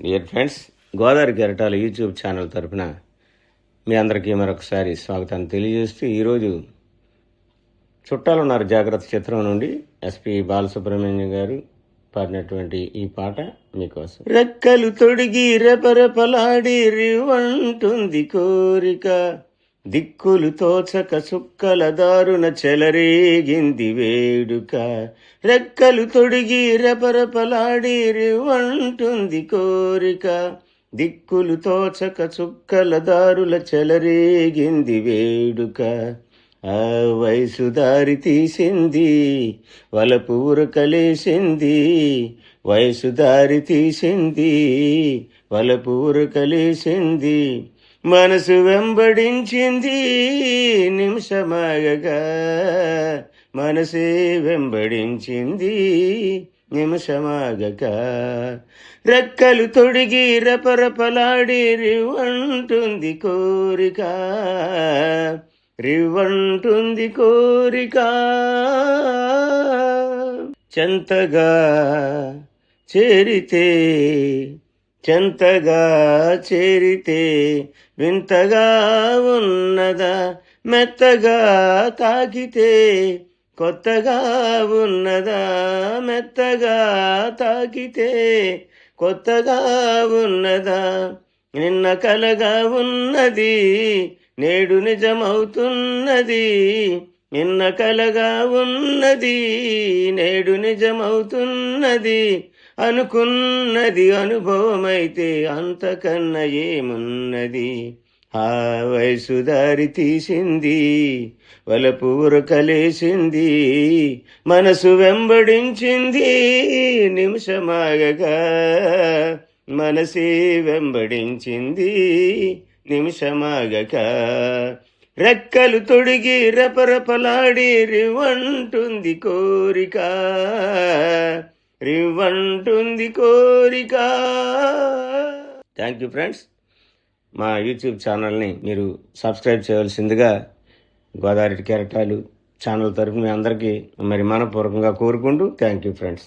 Dear friends Godavari కెరటాల YouTube channel తరపున మీ అందరికీ మరొకసారి స్వాగతాన్ని తెలియజేస్తూ ఈరోజు చుట్టాలు ఉన్నారు జాగ్రత్త చిత్రం నుండి ఎస్పి బాలసుబ్రహ్మణ్యం గారు పాడినటువంటి ఈ పాట మీకోసం. రెక్కలు తొడిగి రెపరెపలాడి రివంటుంది కోరిక. దిక్కులు తోచక సుక్కల దారుణ చెలరేగింది వేడుక. రెక్కలు తొడిగి రెపరెపలాడి వంటుంది కోరిక. దిక్కులు తోచక చుక్కల దారుల చెలరేగింది వేడుక. ఆ వయసు దారి తీసింది వలపు ఉరకలేసింది. వయసు దారి తీసింది వలపు ఉరకలేసింది. మనసు వెంబడించింది నిమిషమాగగా మనసే వెంబడించింది నిమిషమాగక రెక్కలు తొడిగి రపరపలాడి రివంటుంది కోరిక. రివంటుంది కోరిక. చెంతగా చేరితే చెంతగా చేరితే వింతగా ఉన్నదా మెత్తగా తాకితే కొత్తగా ఉన్నదా మెత్తగా తాకితే కొత్తగా ఉన్నదా. నిన్న కలగా ఉన్నది నేడు నిజమవుతున్నది. నిన్న కలగా ఉన్నది నేడు నిజమవుతున్నది. అనుకున్నది అనుభవమైతే అంతకన్నా ఏమున్నది? ఆ వయసు దారి తీసింది వలపూర కలేసింది మనసు వెంబడించింది నిమిషమాగగా మనసే వెంబడించింది నిమిషమాగక రెక్కలు తొడిగి రెపరెపలాడి రివంటుంది కోరిక. రివ్వంటుంది కోరిక. థ్యాంక్ యూ ఫ్రెండ్స్ మా యూట్యూబ్ ఛానల్ని మీరు సబ్స్క్రైబ్ చేయవలసిందిగా గోదావరి కెరటాలు ఛానల్ తరఫున మీ అందరికీ మరి మనపూర్వకంగా కోరుకుంటూ థ్యాంక్ యూ ఫ్రెండ్స్